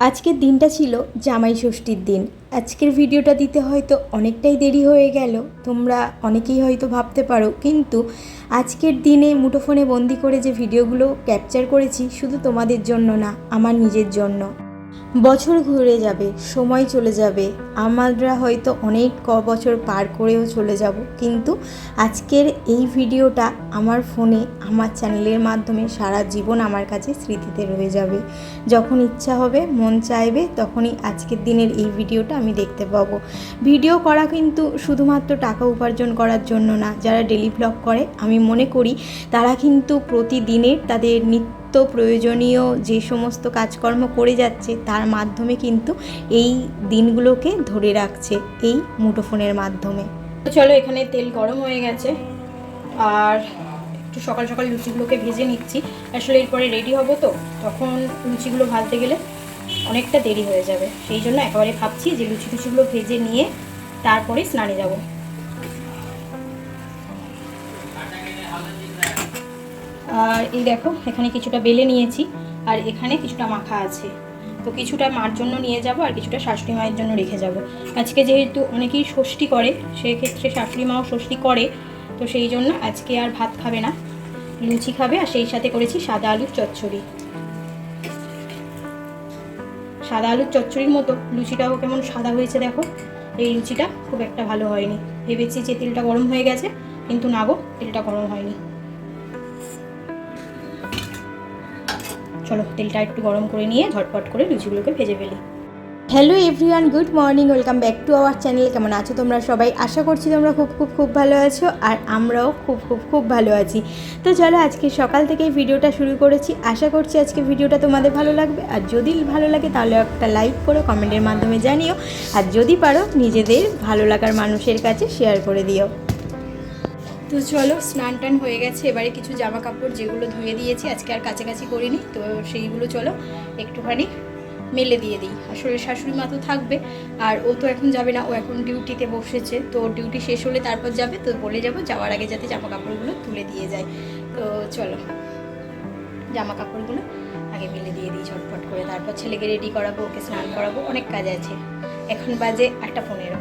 আজকের দিনটা ছিল জামাই ষষ্ঠীর দিন। আজকের ভিডিওটা দিতে হয়তো অনেকটাই দেরি হয়ে গেল, তোমরা অনেকেই হয়তো ভাবতে পারো, কিন্তু আজকের দিনে মুঠোফোনে বন্দি করে যে ভিডিওগুলো ক্যাপচার করেছি শুধু তোমাদের জন্য না, আমার নিজের জন্য। বছর ঘুরে যাবে, সময় চলে যাবে। আমরা হয়তো অনেক ক বছর পার করেও চলে যাব। কিন্তু আজকের এই ভিডিওটা আমার ফোনে, আমার চ্যানেলের মাধ্যমে সারা জীবন আমার কাছে স্মৃতিতে রয়ে যাবে। যখন ইচ্ছা হবে, মন চাইবে, তখনই আজকের দিনের এই ভিডিওটা আমি দেখতে পাবো। ভিডিও করা কিন্তু শুধুমাত্র টাকা উপার্জন করার জন্য না, যারা ডেলি ব্লগ করে, আমি মনে করি তারা কিন্তু প্রতিদিনের তাদের নিত্য প্রয়োজনীয় যে সমস্ত কাজকর্ম করে যাচ্ছে, তার মাধ্যমে কিন্তু এই দিনগুলোকে ধরে রাখছে এই মুঠোফোনের মাধ্যমে। তো চলো এখানে তেল গরম হয়ে গেছে, আর একটু সকাল সকাল লুচিগুলোকে ভেজে নিচ্ছি। আসলে এরপরে রেডি হব তো, তখন লুচিগুলো ভাজতে গেলে অনেকটা দেরি হয়ে যাবে। সেই জন্য একেবারে ভাবছি যে লুচি টুচিগুলো ভেজে নিয়ে তারপরে স্নানে যাব। আর এই দেখো, এখানে কিছুটা বেলে নিয়েছি আর এখানে কিছুটা মাখা আছে। তো কিছুটা মার জন্য নিয়ে যাব আর কিছুটা শাশুড়ি মায়ের জন্য রেখে যাব। আজকে যেহেতু অনেকেই ষষ্ঠী করে, সেক্ষেত্রে শাশুড়ি মাও ষষ্ঠী করে, তো সেই জন্য আজকে আর ভাত খাবে না। লুচি খাবে আর সেই সাথে করেছি সাদা আলুর চচ্চড়ি। সাদা আলুর চচ্চড়ির মতো, লুচিটাও কেমন সাদা হয়েছে দেখো। এই লুচিটা খুব একটা ভালো হয়নি। ভেবেছি যে তেলটা গরম হয়ে গেছে, কিন্তু না গো, তেলটা গরম হয়নি। চলো তেলটা একটু গরম করে নিয়ে ঝটপট করে লুচিগুলোকে ভেজে ফেলি। Hello everyone good morning welcome back to our channel কেমন আছো তোমরা সবাই? আশা করছি তোমরা খুব খুব খুব ভালো আছো আর আমরাও খুব খুব খুব ভালো আছি। তো চলো আজকে সকাল থেকেই ভিডিওটা শুরু করেছি। আশা করছি আজকে ভিডিওটা তোমাদের ভালো লাগবে। আর যদি ভালো লাগে তাহলে একটা লাইক করো কমেন্টের মাধ্যমে জানিও। আর যদি পারো নিজেদের ভালো লাগার মানুষের কাছে শেয়ার করে দিও। তো চলো, স্নান টান হয়ে গেছে। এবারে কিছু জামা কাপড় যেগুলো ধুয়ে দিয়েছি, আজকে আর কাছাকাছি করিনি, তো সেইগুলো চলো, একটুখানি মেলে দিয়ে দিই। আসলে শাশুড়ি মা তো থাকবে, আর ও তো এখন যাবে না, ও এখন ডিউটিতে বসেছে। তো ডিউটি শেষ হলে তারপর যাবে, তো বলে যাব যাওয়ার আগে যাতে জামা কাপড়গুলো তুলে দিয়ে যায়। তো চলো জামা কাপড়গুলো আগে মেলে দিয়ে দিই ঝটপট করে। তারপর ছেলেকে রেডি করাবো, ওকে স্নান করাবো, অনেক কাজ আছে। এখন বাজে একটা পনেরো।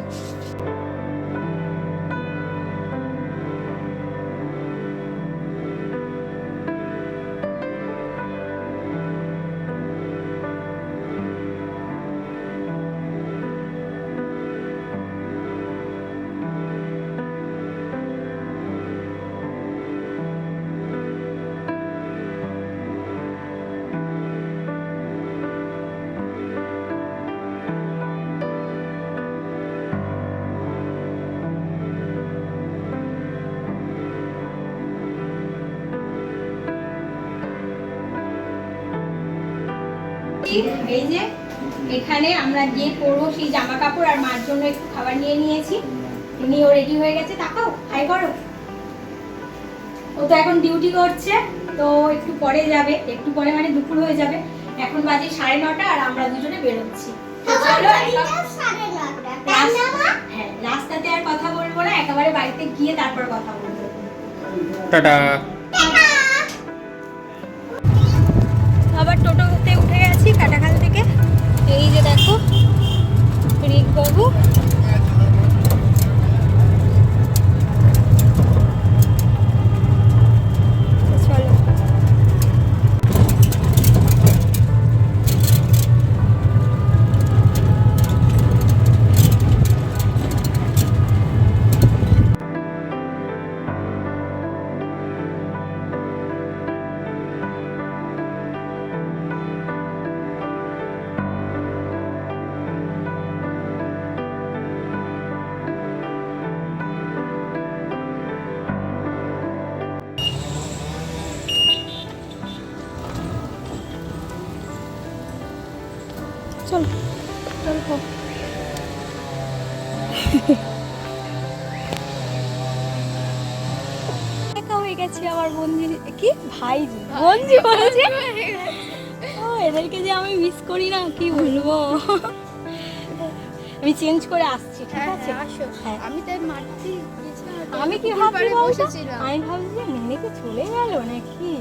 এই যে এখানে আমরা গিয়ে পরবো সেই জামা কাপড় আর মার জন্য একটু খাবার নিয়ে নিয়েছি। নিয়ে ও রেডি হয়ে গেছে তাকাও হাই করো। ও তো এখন ডিউটি করছে তো একটু পরে যাবে একটু পরে মানে দুপুর হয়ে যাবে। এখন বাজে সাড়ে নটা আর আমরা দুজনে বেরোচ্ছি। রাস- হ্যাঁ রাস্তাতে আর কথা বলব না একেবারে বাড়িতে গিয়ে তারপর কথা বলব। টাটা। আবার টোটোতে কাটাখাল থেকে। এই যে দেখো রিক বাবু গেছি আমার বন্ধু কি? ভাই বন্ধু বলেছে? ও এদেরকে যে আমি মিস করি না কি বলব? আমি চেঞ্জ করে আসছি ঠিক আছে? হ্যাঁ। আমি তাই মারতে আমি কি ভাবছি বসেছিলাম। আমি ভাবছি যে নেনে কি চলে গেল নাকি?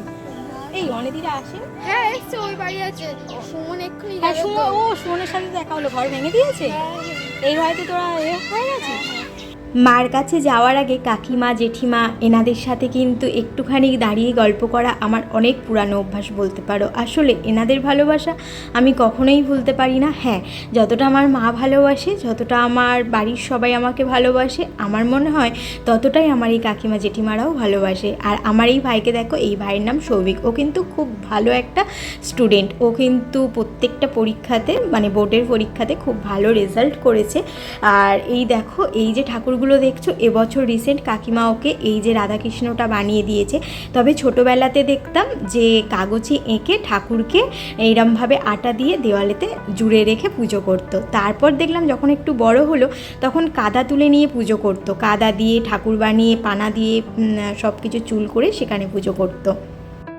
এই অনেদিরা আসেন হ্যাঁ এসছে ওই বাড়ি আছে। সুমন এক্ষুনি হ্যাঁ সুমন ও সুমনের সাথে দেখা হলো ঘর ভেঙে দিয়েছে? হ্যাঁ, হ্যাঁ। এই বাড়িতে তোরা এ হয়ে গেছিস? মার কাছে যাওয়ার আগে কাকিমা, জেঠিমা এনাদের সাথে কিন্তু একটুখানি দাঁড়িয়ে গল্প করা আমার অনেক পুরানো অভ্যাস বলতে পারো। আসলে এনাদের ভালোবাসা আমি কখনোই ভুলতে পারি না। হ্যাঁ যতটা আমার মা ভালোবাসে, যতটা আমার বাড়ির সবাই আমাকে ভালোবাসে, আমার মনে হয় ততটাই আমার এই কাকিমা, জেঠিমারাও ভালোবাসে। আর আমার এই ভাইকে দেখো, এই ভাইয়ের নাম সৌভিক। ও কিন্তু খুব ভালো একটা স্টুডেন্ট ও কিন্তু প্রত্যেকটা পরীক্ষাতে মানে বোর্ডের পরীক্ষাতে খুব ভালো রেজাল্ট করেছে। আর এই দেখো, এই যে ঠাকুরগুলো দেখছ? এবছর রিসেন্ট কাকিমা ওকে এই যে রাধাকৃষ্ণটা বানিয়ে দিয়েছে। তবে ছোটোবেলাতে দেখতাম যে কাগজে এঁকে ঠাকুরকে এইরমভাবে আটা দিয়ে দেওয়ালেতে জুড়ে রেখে পুজো করতো। তারপর দেখলাম যখন একটু বড় হলো, তখন কাদা তুলে নিয়ে পুজো করতো। কাদা দিয়ে, ঠাকুর বানিয়ে, পানা দিয়ে সব কিছু চুল করে সেখানে পুজো করতো।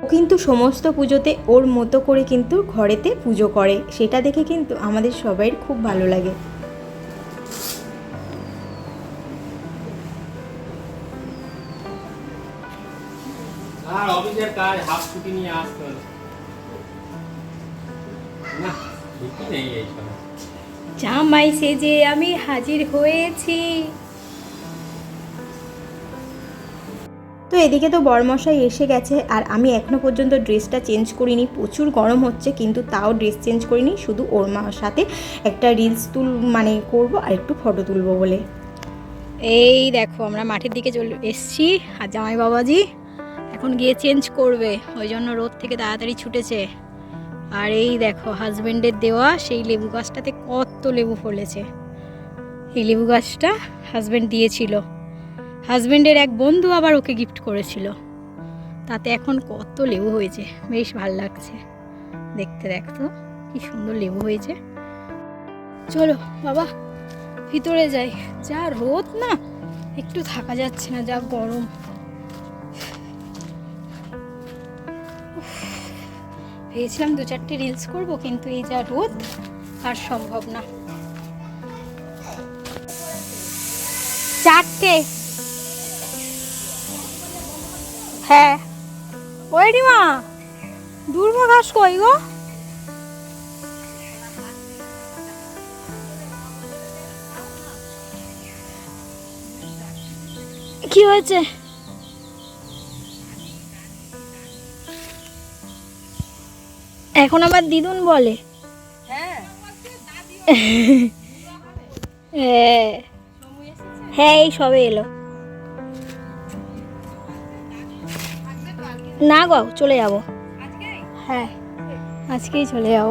ও কিন্তু সমস্ত পুজোতে ওর মতো করে কিন্তু ঘরেতে পুজো করে। সেটা দেখে কিন্তু আমাদের সবাইয়ের খুব ভালো লাগে। আর অফিসের কাজ হাফ ছুটি নিয়ে আসতে হলো। না ছুটি নেই এই সময়। জামাই সেজে আমি হাজির হয়েছি। তো এদিকে তো বরমশাই এসে গেছে আর আমি এখনও পর্যন্ত ড্রেসটা চেঞ্জ করিনি। প্রচুর গরম হচ্ছে কিন্তু তাও ড্রেস চেঞ্জ করিনি। শুধু ওর মার সাথে একটা রিলস তুল মানে করব আর একটু ফটো তুলবো বলে। এই দেখো আমরা মাঠের দিকে চলে এসছি। আর জামাই বাবাজি এখন গিয়ে চেঞ্জ করবে, ওই জন্য রোদ থেকে তাড়াতাড়ি ছুটেছে। আর এই দেখো হাজব্যান্ডের দেওয়া সেই লেবু গাছটাতে কত লেবু ফলেছে। এই লেবু গাছটা হাজবেন্ড দিয়েছিল। হাজব্যান্ডের এক বন্ধু আবার ওকে গিফট করেছিল। তাতে এখন কত লেবু হয়েছে, বেশ ভালো লাগছে। দেখতে দেখতো কি সুন্দর লেবু হয়েছে। চলো, বাবা, ভিতরে যাই। যা রোদ না, একটু থাকা যাচ্ছে না, যা গরম। ভেবেছিলাম দু চারটে রিলস করব, কিন্তু এই যা রোদ, আর সম্ভব না। চারটে। হ্যাঁ। ওই রিমা দুর্বা ঘাস কই গো? কি হয়েছে? এখন আবার দিদুন বলে। হ্যাঁ। হ্যাঁ। এই সবে এলো। না গো চলে যাব। হ্যাঁ আজকেই চলে যাব।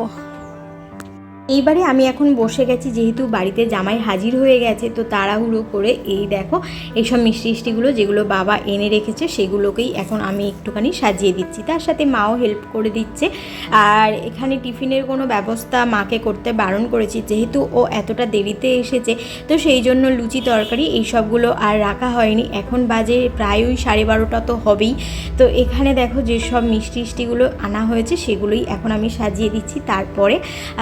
এইবারে আমি এখন বসে গেছি, যেহেতু বাড়িতে জামাই হাজির হয়ে গেছে, তো তাড়াহুড়ো করে এই দেখো, এইসব মিষ্টি মিষ্টিগুলো যেগুলো বাবা এনে রেখেছে, সেগুলোকেই এখন আমি একটুখানি সাজিয়ে দিচ্ছি। তার সাথে মাও হেল্প করে দিচ্ছে। আর এখানে টিফিনের কোনো ব্যবস্থা মাকে করতে বারণ করেছি, যেহেতু ও এতটা দেরিতে এসেছে, তো সেই জন্য লুচি তরকারি এই সবগুলো আর রাখা হয়নি। এখন বাজে প্রায় ওই সাড়ে বারোটা তো হবেই। তো এখানে দেখো যেসব মিষ্টি মিষ্টিগুলো আনা হয়েছে, সেগুলোই এখন আমি সাজিয়ে দিচ্ছি। তারপরে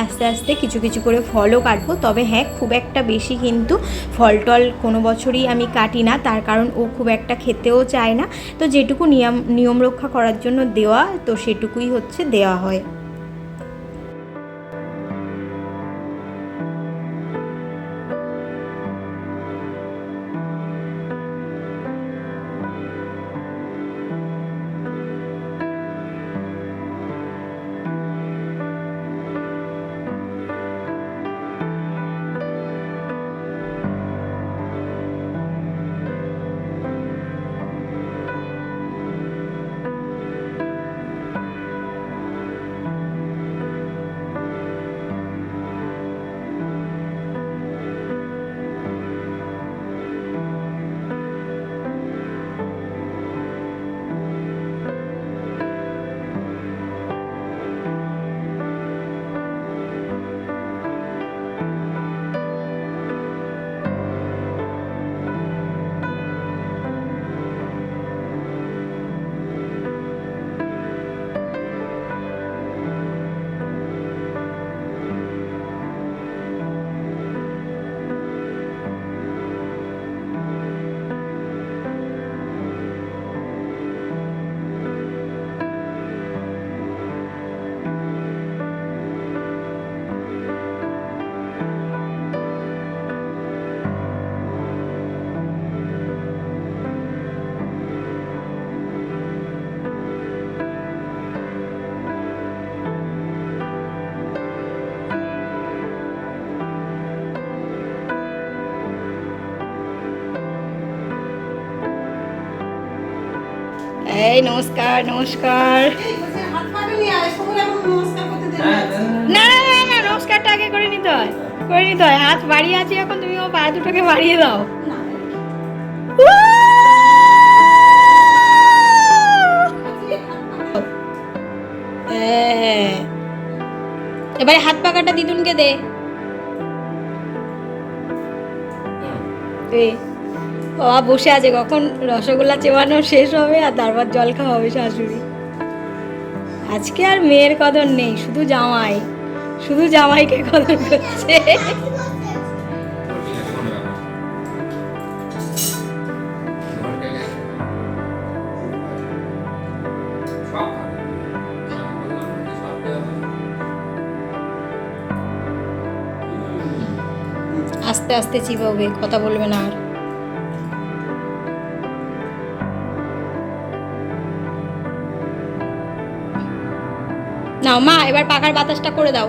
আস্তে আস্তে কিছু কিছু করে ফলও কাটবো। তবে হ্যাঁ খুব একটা বেশি কিন্তু ফল টল কোনো বছরই আমি কাটি না। তার কারণ ও খুব একটা খেতেও চায় না। তো যেটুকু নিয়ম নিয়ম রক্ষা করার জন্য দেওয়া, তো সেটুকুই হচ্ছে দেওয়া হয়। নমস্কার নমস্কার। না না না না, নমস্কারটা আগে করে নিতে হয়, করে নিতে হয়। হাত বাড়িয়ে আছি এখন, তুমি ও পা দুটোকে বাড়িয়ে দাও। হ্যাঁ। এবারে হাত পাকাটা দিদুনকে দে। বাবা বসে আছে, কখন রসগোল্লা চেবানো শেষ হবে আর তারপর জল খাওয়া হবে শাশুড়ি। আজকে আর মেয়ের কদর নেই, শুধু জামাই। শুধু জামাইকে কদর করছে। আস্তে আস্তে চিবাবে, কথা বলবে না আর। নাও, মা, এবার পাকার বাতাসটা করে দাও।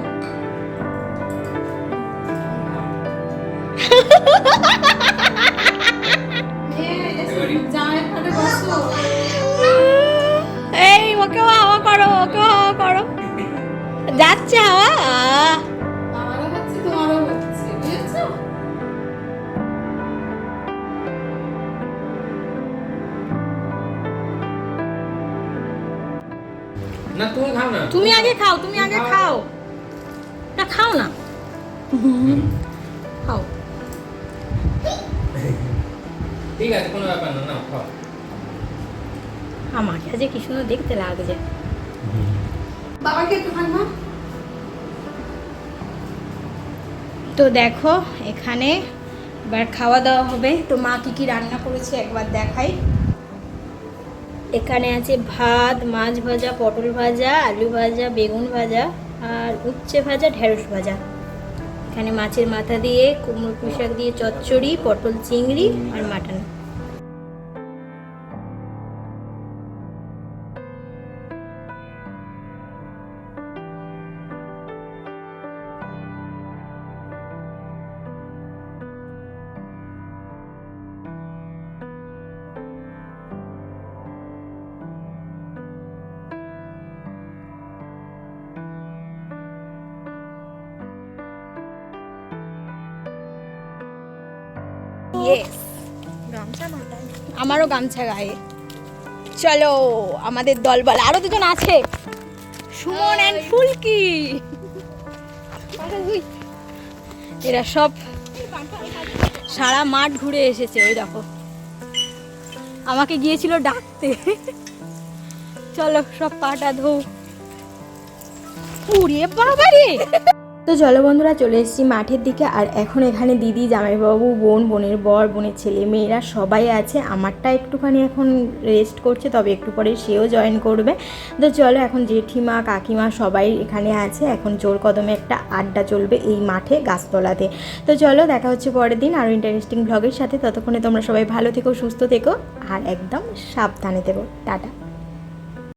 এই, ওকেও হাওয়া করো, ওকেও হাওয়া করো। যাচ্ছে হাওয়া। খাও না। তুমি আগে খাও তুমি আগে খাও। না খাও না। খাও। ঠিক আছে কোনো ব্যাপার না না খাও। আমাকে আজ কি সুন্দর দেখতে লাগছে। বাবাকে একটু খান তো দেখো এখানে এবার খাওয়া দাওয়া হবে। তো মা কি কি রান্না করেছে একবার দেখাই। এখানে আছে ভাত, মাছ ভাজা, পটল ভাজা, আলু ভাজা, বেগুন ভাজা আর উচ্ছে ভাজা, ঢেঁড়স ভাজা। এখানে মাছের মাথা দিয়ে কুমড়ো পোশাক দিয়ে চচ্চড়ি, পটল চিংড়ি আর মাটন। ইয়েস আমারও গামছা গায়ে। চলো আমাদের দল বল। আরও দুজন আছে। সুমন অ্যান্ড ফুলকি। এরা সব সারা মাঠ ঘুরে এসেছে ওই দেখো। আমাকে গিয়েছিল ডাকতে। চলো সব পাটা ধো উড়িয়ে বাবা রে তো চলো বন্ধুরা, চলে এসেছি মাঠের দিকে। আর এখন এখানে দিদি, জামাইবাবু, বোন, বোনের বর, বোনের ছেলে, মেয়েরা সবাই আছে। আমারটা একটুখানি এখন রেস্ট করছে, তবে একটু পরে সেও জয়েন করবে। তো চলো এখন জেঠিমা, কাকিমা সবাই এখানে আছে। এখন জোর কদমে একটা আড্ডা চলবে এই মাঠে গাছতলাতে। তো চলো, দেখা হচ্ছে পরের দিন আরও ইন্টারেস্টিং ব্লগের সাথে। ততক্ষণে তোমরা সবাই ভালো থেকো, সুস্থ থেকো, আর একদম সাবধানে থেকো। টাটা।